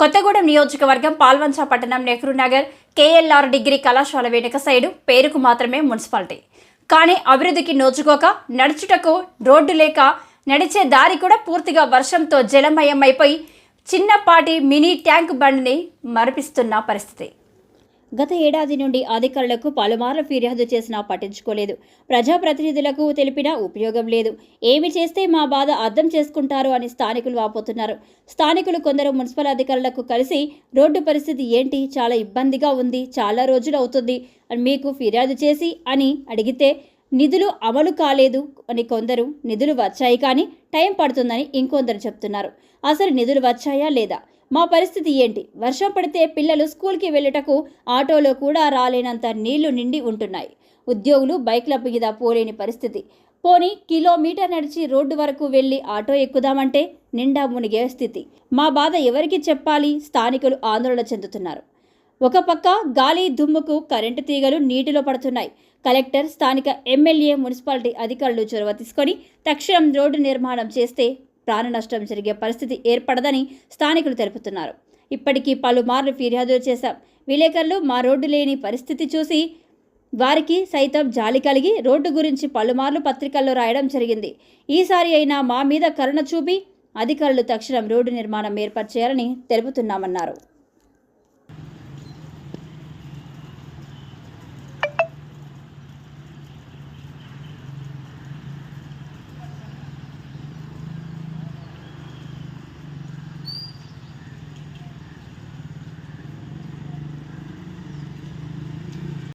కొత్తగూడెం నియోజకవర్గం పాల్వంచ పట్టణం Nehru Nagar KLR degree కళాశాల వెనుక సైడు పేరుకు మాత్రమే మున్సిపాలిటీ. కానీ అభివృద్ధికి నోచుకోక నడుచుటకు రోడ్డు లేక నడిచే దారి కూడా పూర్తిగా వర్షంతో జలమయమైపోయి చిన్నపాటి మినీ ట్యాంక్ బండిని మరిపిస్తున్న పరిస్థితి. గత ఏడాది నుండి అధికారులకు పలుమార్లు ఫిర్యాదు చేసినా పట్టించుకోలేదు. ప్రజాప్రతినిధులకు తెలిపినా ఉపయోగం లేదు. ఏమి చేస్తే మా బాధ అర్థం చేసుకుంటారు అని స్థానికులు వాపోతున్నారు. స్థానికులు కొందరు మున్సిపల్ అధికారులకు కలిసి రోడ్డు పరిస్థితి ఏంటి? చాలా ఇబ్బందిగా ఉంది. చాలా రోజులు అవుతుంది. అని మీకు ఫిర్యాదు చేసి అని అడిగితే నిధులు అమలు కాలేదు అని కొందరు నిధులు వచ్చాయి కానీ టైం పడుతుందని ఇంకొందరు చెప్తున్నారు. అసలు నిధులు వచ్చాయా లేదా? మా పరిస్థితి ఏంటి? వర్షం పడితే పిల్లలు స్కూల్కి వెళ్ళటకు ఆటోలో కూడా రాలేనంత నీళ్ళు నిండి ఉంటున్నాయి. ఉద్యోగులు బైక్ల మీద పోలేని పరిస్థితి. పోని కిలోమీటర్ నడిచి రోడ్డు వరకు వెళ్ళి ఆటో ఎక్కుదామంటే నిండా మునిగే స్థితి. మా బాధ ఎవరికి చెప్పాలి? స్థానికులు ఆందోళన చెందుతున్నారు. ఒక పక్క గాలి దుమ్ముకు కరెంటు తీగలు నీటిలో పడుతున్నాయి. కలెక్టర్ స్థానిక ఎమ్మెల్యే మున్సిపాలిటీ అధికారులు చొరవ తీసుకొని తక్షణం రోడ్డు నిర్మాణం చేస్తే ప్రాణ నష్టం జరిగే పరిస్థితి ఏర్పడదని స్థానికులు తెలుపుతున్నారు. ఇప్పటికీ పలుమార్లు ఫిర్యాదులు చేశాం. విలేకరులు మా రోడ్డు లేని పరిస్థితి చూసి వారికి సైతం జాలి కలిగి రోడ్డు గురించి పలుమార్లు పత్రికల్లో రాయడం జరిగింది. ఈసారి అయినా మా మీద కరుణ చూపి అధికారులు తక్షణం రోడ్డు నిర్మాణం ఏర్పాటు చేయాలని తెలుపుతున్నామన్నారు.